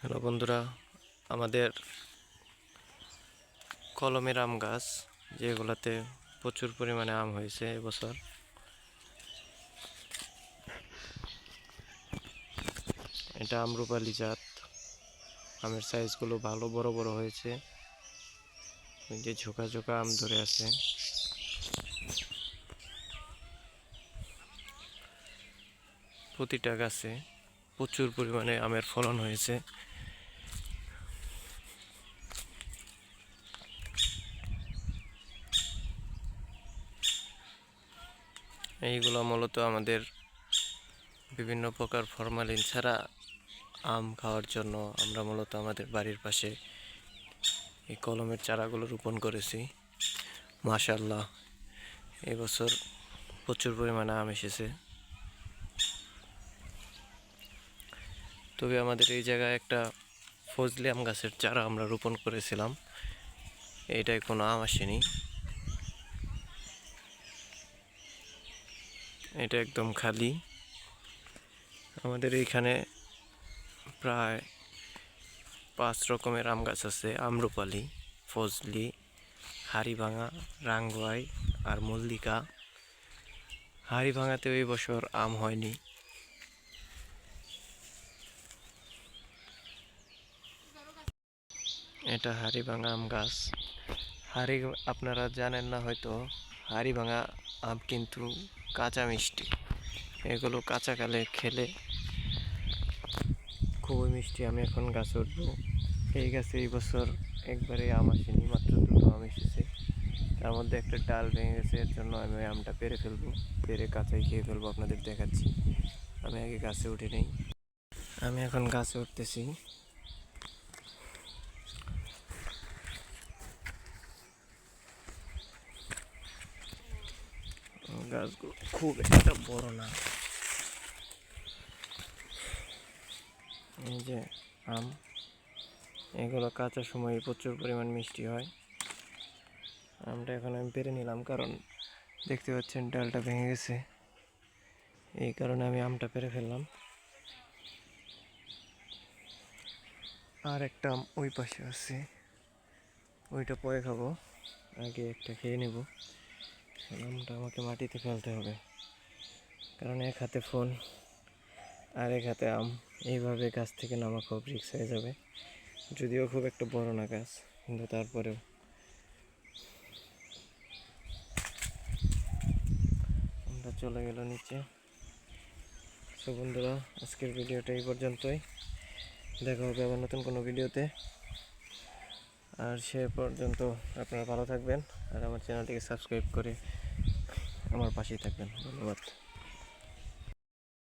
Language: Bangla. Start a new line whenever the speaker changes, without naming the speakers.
হ্যালো বন্ধুরা, আমাদের কলমের আম গাছ, যেগুলোতে প্রচুর পরিমাণে আম হয়েছে এবছর। এটা আমরুপালি জাত। আমের সাইজগুলো ভালো, বড় বড় হয়েছে। যে ঝোঁকা ঝোঁকা আম ধরে আছে। প্রতিটা গাছে প্রচুর পরিমাণে আমের ফলন হয়েছে। এইগুলো মূলত আমাদের বিভিন্ন প্রকার ফরমালিন ছাড়া আম খাওয়ার জন্য আমরা মূলত আমাদের বাড়ির পাশে এই কলমের চারাগুলো রোপণ করেছি। মাশাল্লাহ এবছর প্রচুর পরিমাণে আম এসেছে। তবে আমাদের এই জায়গায় একটা ফজলি আম গাছের চারা আমরা রোপণ করেছিলাম। এইটায় কোনো আম আসেনি। এটা একদম খালি। আমাদের এইখানে প্রায় পাঁচ রকমের আম গাছ আছে, আম্রপালি, ফজলি, হাড়িভাঙা, রাঙ্গুয়াই আর মল্লিকা। হাড়িভাঙাতেও এই বছর আম হয়নি। এটা হাড়িভাঙা আম গাছ। হাড়ি, আপনারা জানেন না হয়তো, হাড়িভাঙা আম কিন্তু কাঁচা মিষ্টি। এগুলো কাঁচাকালে খেলে খুবই মিষ্টি। আমি এখন গাছে উঠবো। এই গাছে এই বছর একবারে আম আসেনি, মাত্র দুটো আম এসেছে। তার মধ্যে একটা ডাল ভেঙে গেছে, এর জন্য আমি ওই আমটা পেরে ফেলব। পেরে কাঁচাই খেয়ে ফেলব, আপনাদের দেখাচ্ছি। আমি আগে গাছে উঠে নেই। আমি এখন গাছে উঠতেছি। গাছগুলো খুব একটা বড় না। এই যে আম, এগুলো কাঁচা সময়ে প্রচুর পরিমাণ মিষ্টি হয়। আমটা এখন আমি পেরে নিলাম কারণ দেখতে পাচ্ছেন ডালটা ভেঙে গেছে। এই কারণে আমি আমটা পেরে ফেললাম। আর একটা আম ওই পাশে আছে। ওইটা পরে খাব। আগে একটা খেয়ে নেব। আমটা আমাকে মাটিতে ফেলতে হবে। কারণ এক হাতে ফোন আর এক হাতে আম, এইভাবে গাছ থেকে নামা খুব রিক্স হয়ে যাবে। যদিও খুব একটা বড় না গাছ, কিন্তু তারপরেও। আমরা চলে গেল নিচে। তো বন্ধুরা, আজকের ভিডিওটা এই পর্যন্তই। দেখা হবে আবার নতুন কোনো ভিডিওতে আর সে পর্যন্ত আপনারা ভালো থাকবেন আর আমার চ্যানেলটিকে সাবস্ক্রাইব করে আমার পাশেই থাকবেন। ধন্যবাদ।